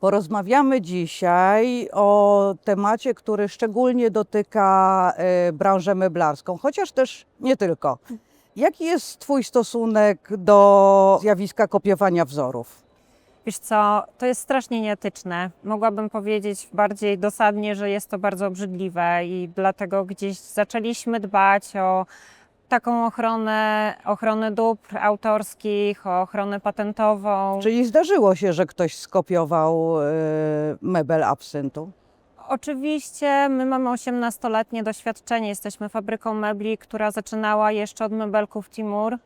Porozmawiamy dzisiaj o temacie, który szczególnie dotyka e, branżę meblarską, chociaż też nie tylko. Jaki jest Twój stosunek do zjawiska kopiowania wzorów? Wiesz co, to jest strasznie nieetyczne. Mogłabym powiedzieć bardziej dosadnie, że jest to bardzo obrzydliwe i dlatego gdzieś zaczęliśmy dbać o taką ochronę, ochronę dóbr autorskich, ochronę patentową. Czyli zdarzyło się, że ktoś skopiował e, mebel absyntu? Oczywiście my mamy 18-letnie doświadczenie. Jesteśmy fabryką mebli, która zaczynała jeszcze od mebelków Timur.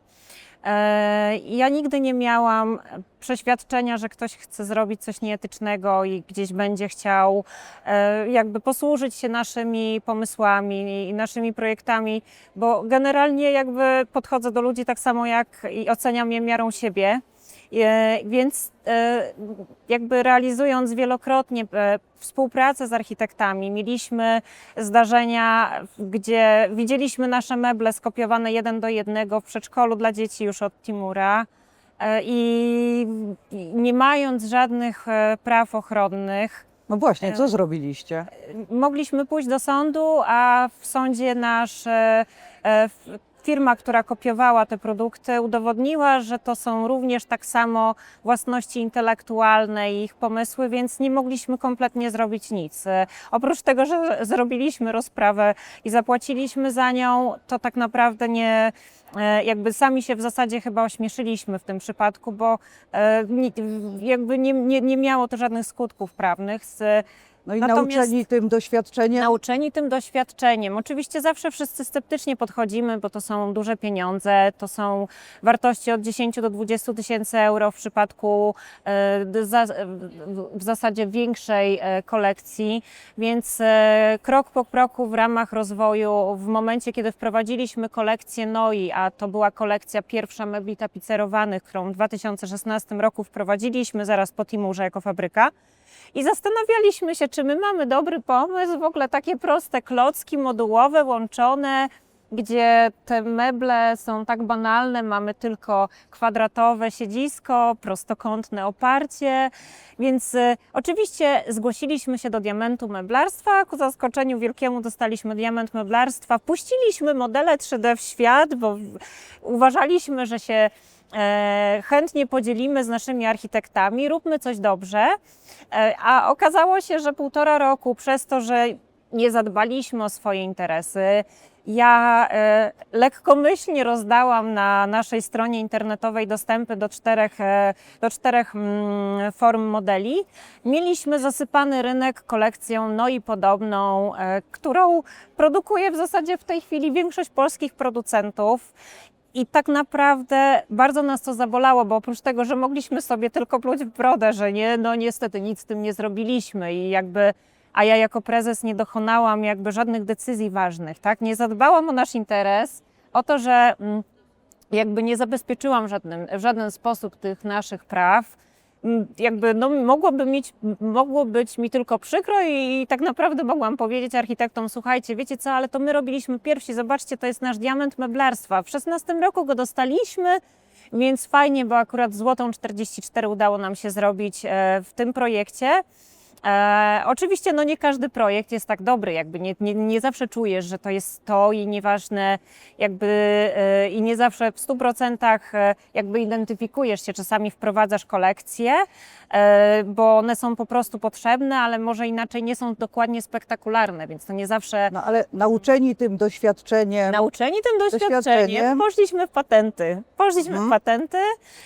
E, Ja nigdy nie miałam przeświadczenia, że ktoś chce zrobić coś nieetycznego i gdzieś będzie chciał e, jakby posłużyć się naszymi pomysłami i naszymi projektami, bo generalnie jakby podchodzę do ludzi tak samo jak i oceniam je miarą siebie. E, Więc e, jakby realizując wielokrotnie e, współpracę z architektami, mieliśmy zdarzenia, gdzie widzieliśmy nasze meble skopiowane jeden do jednego w przedszkolu dla dzieci już od Timura. I nie mając żadnych praw ochronnych, No właśnie, co zrobiliście? mogliśmy pójść do sądu, a w sądzie nasz firma, która kopiowała te produkty, udowodniła, że to są również tak samo własności intelektualne i ich pomysły, więc nie mogliśmy kompletnie zrobić nic. Oprócz tego, że zrobiliśmy rozprawę i zapłaciliśmy za nią, to tak naprawdę nie, e, jakby sami się w zasadzie chyba ośmieszyliśmy w tym przypadku, bo e, jakby nie, nie, nie miało to żadnych skutków prawnych. Z, No i natomiast- nauczeni tym doświadczeniem, Nauczeni tym doświadczeniem. Oczywiście zawsze wszyscy sceptycznie podchodzimy, bo to są duże pieniądze, to są wartości od 10 do 20 tysięcy euro w przypadku e, za, w zasadzie większej e, kolekcji, więc e, krok po kroku w ramach rozwoju, w momencie kiedy wprowadziliśmy kolekcję NOI, a to była kolekcja pierwsza mebli tapicerowanych, którą w 2016 roku wprowadziliśmy zaraz po Timurze jako fabryka, i zastanawialiśmy się, czy my mamy dobry pomysł, w ogóle takie proste klocki modułowe, łączone, gdzie te meble są tak banalne, mamy tylko kwadratowe siedzisko, prostokątne oparcie, więc y, oczywiście zgłosiliśmy się do diamentu meblarstwa, ku zaskoczeniu wielkiemu dostaliśmy diament meblarstwa, puściliśmy modele 3D w świat, bo uważaliśmy, że się chętnie podzielimy z naszymi architektami, róbmy coś dobrze. E, A okazało się, że półtora roku przez to, że nie zadbaliśmy o swoje interesy, ja e, lekkomyślnie rozdałam na naszej stronie internetowej dostępy do czterech, e, do czterech mm, form modeli. Mieliśmy zasypany rynek kolekcją no i podobną, e, którą produkuje w zasadzie w tej chwili większość polskich producentów. I tak naprawdę bardzo nas to zabolało, bo oprócz tego, że mogliśmy sobie tylko pluć w brodę, że nie, no niestety nic z tym nie zrobiliśmy i jakby, a ja jako prezes nie dokonałam jakby żadnych decyzji ważnych, tak? Nie zadbałam o nasz interes, o to, że mm, jakby nie zabezpieczyłam żadnym, w żaden sposób tych naszych praw. Jakby no, mogłoby, mieć, mogło być mi tylko przykro i, i tak naprawdę mogłam powiedzieć architektom, słuchajcie, wiecie co, ale to my robiliśmy pierwsi, zobaczcie, to jest nasz diament meblarstwa. W 16 roku go dostaliśmy, więc fajnie, bo akurat złotą 44 udało nam się zrobić e, w tym projekcie. E, oczywiście no nie każdy projekt jest tak dobry, jakby nie, nie, nie zawsze czujesz, że to jest to i nieważne jakby e, i nie zawsze w 100% e, jakby identyfikujesz się, czasami wprowadzasz kolekcje, e, bo one są po prostu potrzebne, ale może inaczej nie są dokładnie spektakularne, więc to nie zawsze no ale nauczeni tym doświadczeniem, nauczeni tym doświadczeniem, Doświadczeniem. poszliśmy w patenty. Poszliśmy Mhm. w patenty,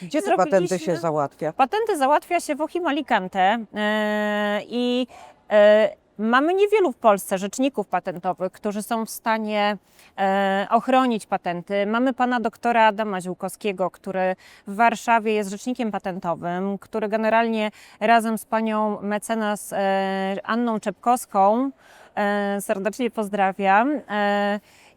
gdzie te patenty się załatwia? Patenty załatwia się w Ochim Alicante e, i e, mamy niewielu w Polsce rzeczników patentowych, którzy są w stanie e, ochronić patenty. Mamy pana doktora Adama Ziółkowskiego, który w Warszawie jest rzecznikiem patentowym, który generalnie razem z panią mecenas e, Anną Czepkowską, serdecznie pozdrawiam,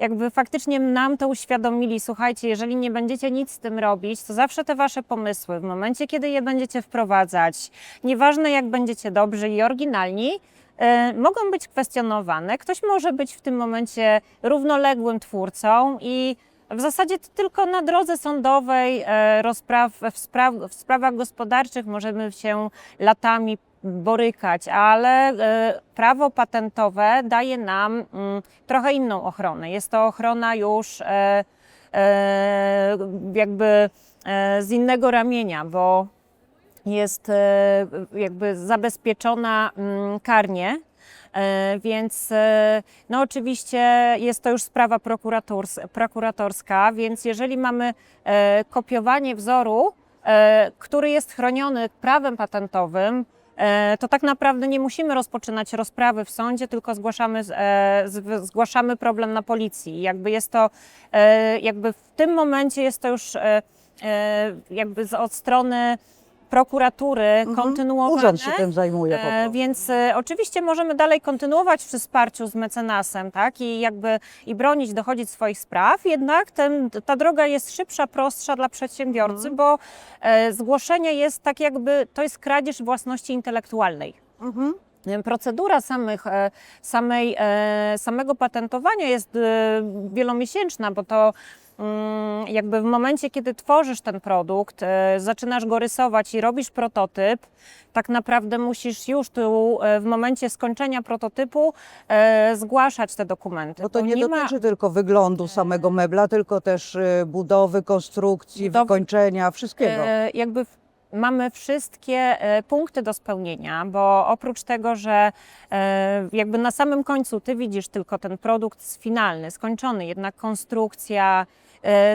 jakby faktycznie nam to uświadomili, słuchajcie, jeżeli nie będziecie nic z tym robić, to zawsze te wasze pomysły, w momencie, kiedy je będziecie wprowadzać, nieważne jak będziecie dobrzy i oryginalni, e, mogą być kwestionowane. Ktoś może być w tym momencie równoległym twórcą i w zasadzie to tylko na drodze sądowej e, rozpraw w, spraw, w sprawach gospodarczych możemy się latami borykać, ale e, prawo patentowe daje nam mm, trochę inną ochronę. Jest to ochrona już e, e, jakby z innego ramienia, bo jest jakby zabezpieczona mm, karnie. Więc no oczywiście jest to już sprawa prokurators- prokuratorska, więc jeżeli mamy kopiowanie wzoru, który jest chroniony prawem patentowym, to tak naprawdę nie musimy rozpoczynać rozprawy w sądzie, tylko zgłaszamy, e, zgłaszamy problem na policji. Jakby jest to, e, jakby w tym momencie jest to już e, e, jakby od strony prokuratury Mhm. kontynuowane. Urząd się tym zajmuje po E, prostu. Więc e, oczywiście możemy dalej kontynuować przy wsparciu z mecenasem, tak? I jakby i bronić, dochodzić swoich spraw, jednak ten, ta droga jest szybsza, prostsza dla przedsiębiorcy, Mhm. bo e, zgłoszenie jest tak jakby, to jest kradzież własności intelektualnej. Mhm. Procedura samych, samej, samego patentowania jest wielomiesięczna, bo to jakby w momencie, kiedy tworzysz ten produkt, e, zaczynasz go rysować i robisz prototyp, tak naprawdę musisz już tu e, w momencie skończenia prototypu e, zgłaszać te dokumenty. Bo to Bo nie, ma- dotyczy tylko wyglądu samego mebla, tylko też budowy, konstrukcji, Budowy- wykończenia, wszystkiego. Jakby w- mamy wszystkie e, punkty do spełnienia, bo oprócz tego, że e, jakby na samym końcu ty widzisz tylko ten produkt finalny, skończony, jednak konstrukcja,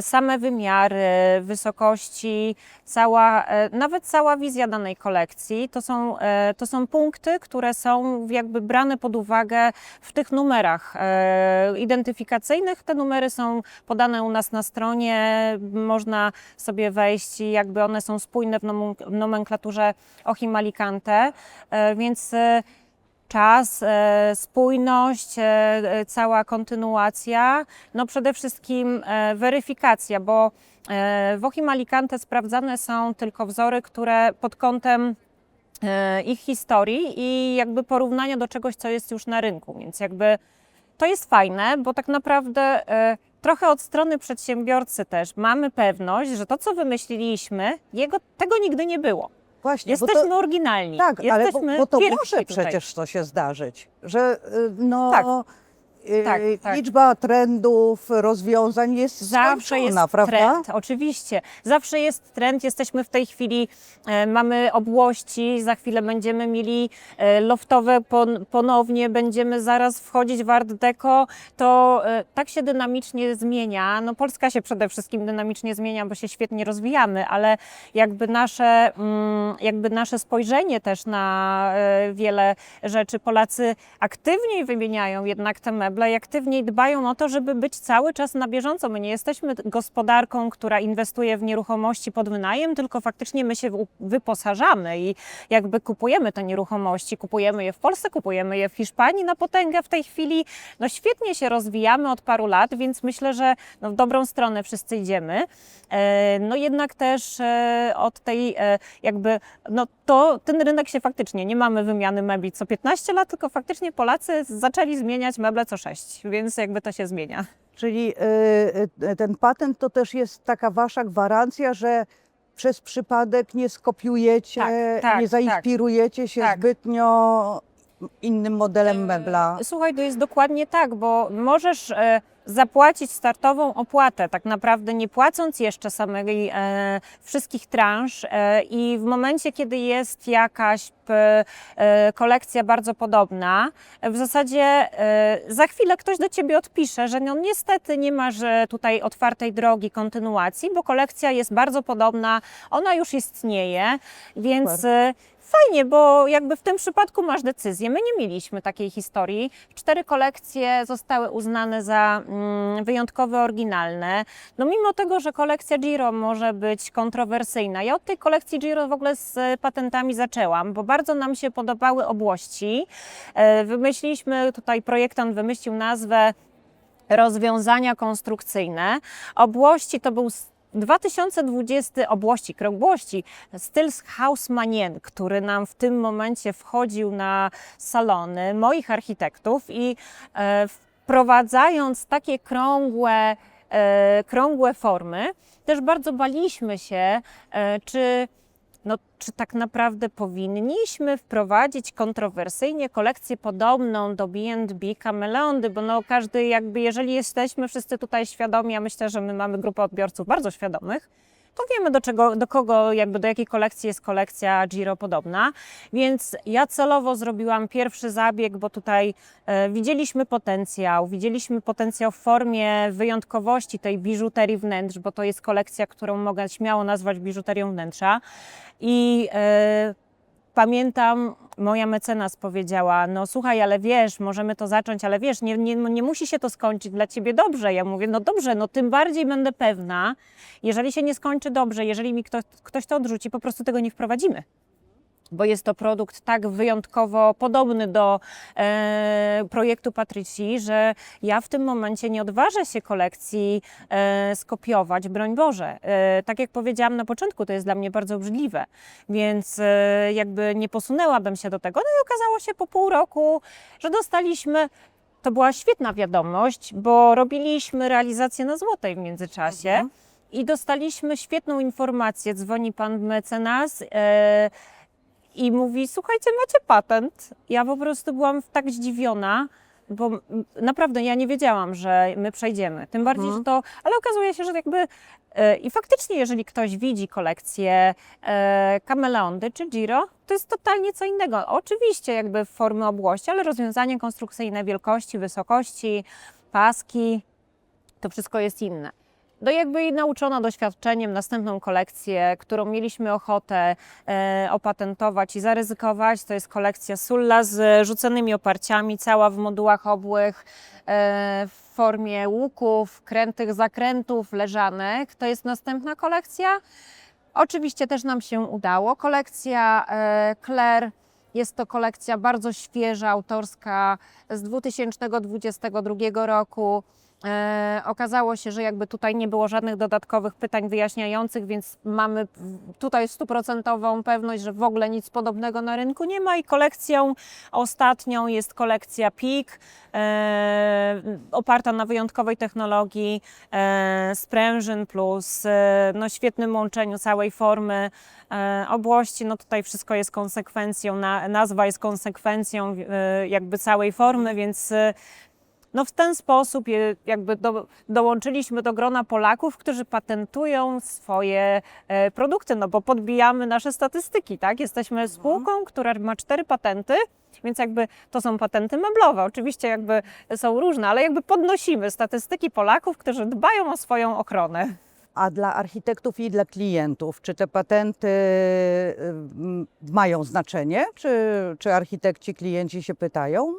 same wymiary, wysokości, cała, e, nawet cała wizja danej kolekcji, to są, e, to są punkty, które są jakby brane pod uwagę w tych numerach e, identyfikacyjnych. Te numery są podane u nas na stronie, można sobie wejść i jakby one są spójne w nomen- w nomenklaturze Ochim Alicante, e, więc e, czas, e, spójność, e, e, cała kontynuacja, no przede wszystkim weryfikacja, bo w Ochim Alicante sprawdzane są tylko wzory, które pod kątem ich historii i jakby porównania do czegoś, co jest już na rynku, więc jakby to jest fajne, bo tak naprawdę trochę od strony przedsiębiorcy też mamy pewność, że to, co wymyśliliśmy, jego, tego nigdy nie było. Właśnie, Jesteśmy to, oryginalni. tak, ale bo, Jesteśmy bo to może tutaj. przecież to się zdarzyć, że y, no, Tak. Y, Tak, tak. liczba trendów, rozwiązań jest Zawsze jest prawda? trend, oczywiście. Zawsze jest trend. Jesteśmy w tej chwili, e, mamy obłości, za chwilę będziemy mieli e, loftowe pon, ponownie, będziemy zaraz wchodzić w art deco. To e, tak się dynamicznie zmienia. No Polska się przede wszystkim dynamicznie zmienia, bo się świetnie rozwijamy, ale jakby nasze, mm, jakby nasze spojrzenie też na e, wiele rzeczy Polacy aktywniej wymieniają jednak te meble i aktywniej dbają o to, żeby być cały czas na bieżąco. My nie jesteśmy gospodarką, która inwestuje w nieruchomości pod wynajem, tylko faktycznie my się wyposażamy i jakby kupujemy te nieruchomości, kupujemy je w Polsce, kupujemy je w Hiszpanii na potęgę w tej chwili. No świetnie się rozwijamy od paru lat, więc myślę, że no w dobrą stronę wszyscy idziemy. E, No jednak też e, od tej e, jakby, no to ten rynek się faktycznie, nie mamy wymiany mebli co 15 lat, tylko faktycznie Polacy zaczęli zmieniać meble co 6, więc jakby to się zmienia. Czyli y, y, ten patent to też jest taka wasza gwarancja, że przez przypadek nie skopiujecie, Tak, tak, nie tak. zainspirujecie się Tak. zbytnio innym modelem mebla. Słuchaj, to jest dokładnie tak, bo możesz zapłacić startową opłatę, tak naprawdę nie płacąc jeszcze samej e, wszystkich transz e, i w momencie, kiedy jest jakaś p, e, kolekcja bardzo podobna, w zasadzie e, za chwilę ktoś do Ciebie odpisze, że no niestety nie masz tutaj otwartej drogi kontynuacji, bo kolekcja jest bardzo podobna, ona już istnieje, więc Super. Fajnie, bo jakby w tym przypadku masz decyzję. My nie mieliśmy takiej historii. Cztery kolekcje zostały uznane za mm, wyjątkowo oryginalne. No mimo tego, że kolekcja Giro może być kontrowersyjna. Ja od tej kolekcji Giro w ogóle z patentami zaczęłam, bo bardzo nam się podobały obłości. E, Wymyśliliśmy, tutaj projektant wymyślił nazwę rozwiązania konstrukcyjne. Obłości to był 2020 obłości, krągłości, styl Hausmanien, który nam w tym momencie wchodził na salony moich architektów i e, wprowadzając takie krągłe, e, krągłe formy, też bardzo baliśmy się, e, czy czy tak naprawdę powinniśmy wprowadzić kontrowersyjnie kolekcję podobną do B&B Camelondy, bo no każdy jakby, jeżeli jesteśmy wszyscy tutaj świadomi, a myślę, że my mamy grupę odbiorców bardzo świadomych, to wiemy do czego, do kogo, jakby do jakiej kolekcji jest kolekcja Giro podobna. Więc ja celowo zrobiłam pierwszy zabieg, bo tutaj e, widzieliśmy potencjał, widzieliśmy potencjał w formie wyjątkowości tej biżuterii wnętrz, bo to jest kolekcja, którą mogę śmiało nazwać biżuterią wnętrza. I e, pamiętam, moja mecenas powiedziała, no słuchaj, ale wiesz, możemy to zacząć, ale wiesz, nie, nie, nie musi się to skończyć dla ciebie dobrze. Ja mówię, no dobrze, no tym bardziej będę pewna, jeżeli się nie skończy dobrze, jeżeli mi ktoś, ktoś to odrzuci, po prostu tego nie wprowadzimy. Bo jest to produkt tak wyjątkowo podobny do e, projektu Patrycji, że ja w tym momencie nie odważę się kolekcji e, skopiować, broń Boże. E, tak jak powiedziałam na początku, to jest dla mnie bardzo obrzydliwe, więc e, jakby nie posunęłabym się do tego. No i okazało się po pół roku, że dostaliśmy to była świetna wiadomość, bo robiliśmy realizację na złotej w międzyczasie Mhm. i dostaliśmy świetną informację. Dzwoni pan mecenas e, i mówi: Słuchajcie, macie patent. Ja po prostu byłam tak zdziwiona. Bo naprawdę ja nie wiedziałam, że my przejdziemy. Tym bardziej, Mhm. że to. Ale okazuje się, że jakby. E, I faktycznie, jeżeli ktoś widzi kolekcję e, Kameleondy czy Giro, to jest totalnie co innego. Oczywiście, jakby w formy obłości, ale rozwiązanie konstrukcyjne wielkości, wysokości, paski, to wszystko jest inne. No jakby nauczona doświadczeniem następną kolekcję, którą mieliśmy ochotę e, opatentować i zaryzykować, to jest kolekcja Sulla z rzuconymi oparciami, cała w modułach obłych, e, w formie łuków, krętych zakrętów, leżanek. To jest następna kolekcja. Oczywiście też nam się udało. Kolekcja e, Claire jest to kolekcja bardzo świeża, autorska z 2022 roku. E, okazało się, że jakby tutaj nie było żadnych dodatkowych pytań wyjaśniających, więc mamy tutaj stuprocentową pewność, że w ogóle nic podobnego na rynku nie ma i kolekcją ostatnią jest kolekcja Peak, e, oparta na wyjątkowej technologii sprężyn plus e, no, świetnym łączeniu całej formy obłości. No tutaj wszystko jest konsekwencją, na, nazwa jest konsekwencją jakby całej formy, więc no w ten sposób jakby do, dołączyliśmy do grona Polaków, którzy patentują swoje e, produkty, no bo podbijamy nasze statystyki, tak? Jesteśmy spółką, która ma cztery patenty, więc jakby to są patenty meblowe. Oczywiście jakby są różne, ale jakby podnosimy statystyki Polaków, którzy dbają o swoją ochronę. A dla architektów i dla klientów, czy te patenty y, mają znaczenie? Czy, czy architekci, klienci się pytają y,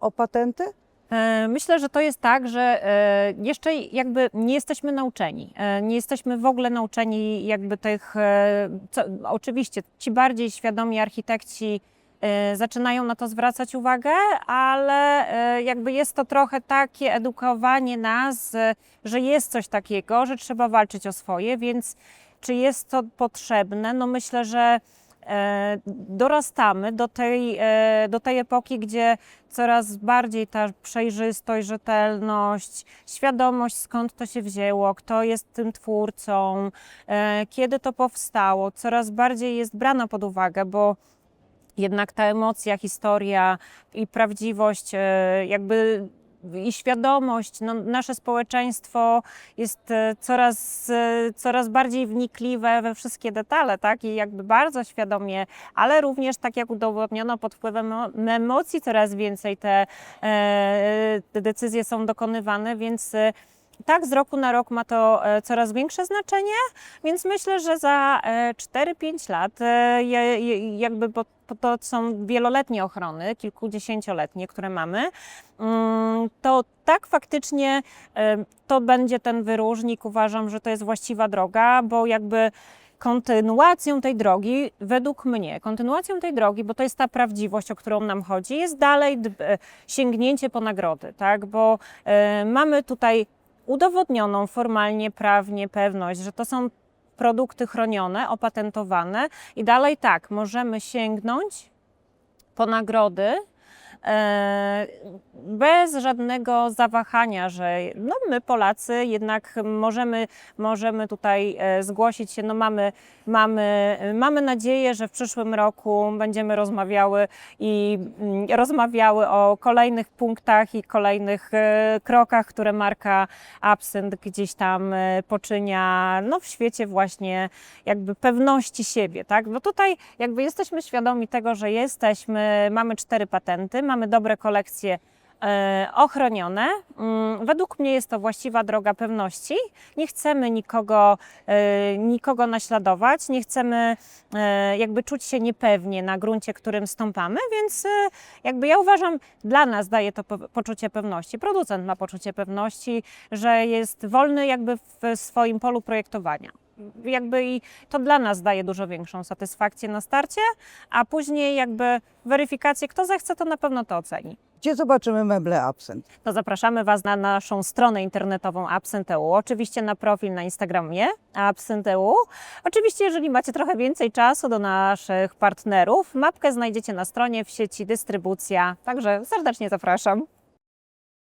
o patenty? E, Myślę, że to jest tak, że e, jeszcze jakby nie jesteśmy nauczeni. E, Nie jesteśmy w ogóle nauczeni jakby tych, co, oczywiście ci bardziej świadomi architekci zaczynają na to zwracać uwagę, ale jakby jest to trochę takie edukowanie nas, że jest coś takiego, że trzeba walczyć o swoje, więc czy jest to potrzebne? No myślę, że dorastamy do tej, e, do tej epoki, gdzie coraz bardziej ta przejrzystość, rzetelność, świadomość skąd to się wzięło, kto jest tym twórcą, e, kiedy to powstało, coraz bardziej jest brana pod uwagę, bo jednak ta emocja, historia i prawdziwość, e, jakby i świadomość, no, nasze społeczeństwo jest e, coraz, e, coraz bardziej wnikliwe we wszystkie detale, tak? I jakby bardzo świadomie, ale również tak jak udowodniono pod wpływem emo- emocji coraz więcej te, e, te decyzje są dokonywane, więc tak, z roku na rok ma to e, coraz większe znaczenie, więc myślę, że za e, 4-5 lat, e, je- je- jakby to są wieloletnie ochrony, kilkudziesięcioletnie, które mamy, mm, to tak faktycznie e, to będzie ten wyróżnik. Uważam, że to jest właściwa droga, bo jakby kontynuacją tej drogi, według mnie, kontynuacją tej drogi, bo to jest ta prawdziwość, o którą nam chodzi, jest dalej e, sięgnięcie po nagrody, tak? Bo e, mamy tutaj udowodnioną formalnie, prawnie pewność, że to są produkty chronione, opatentowane. I dalej tak, możemy sięgnąć po nagrody, bez żadnego zawahania, że no my Polacy jednak możemy, możemy tutaj e, zgłosić się, no mamy, mamy, mamy nadzieję, że w przyszłym roku będziemy rozmawiały i mm, rozmawiały o kolejnych punktach i kolejnych e, krokach, które marka Absent gdzieś tam e, poczynia no, w świecie właśnie jakby pewności siebie, tak? Bo tutaj jakby jesteśmy świadomi tego, że jesteśmy, mamy cztery patenty, mamy dobre kolekcje e, ochronione. Mm, Według mnie jest to właściwa droga pewności. Nie chcemy nikogo, e, nikogo naśladować, nie chcemy e, jakby czuć się niepewnie na gruncie, którym stąpamy, więc jakby ja uważam, dla nas daje to po- poczucie pewności. Producent ma poczucie pewności, że jest wolny jakby w swoim polu projektowania. Jakby i to dla nas daje dużo większą satysfakcję na starcie, a później jakby weryfikację, kto zechce, to na pewno to oceni. Gdzie zobaczymy meble Absent? To zapraszamy Was na naszą stronę internetową Absent.eu, oczywiście na profil na Instagramie Absent.eu. Oczywiście, jeżeli macie trochę więcej czasu do naszych partnerów, mapkę znajdziecie na stronie w sieci dystrybucja, także serdecznie zapraszam.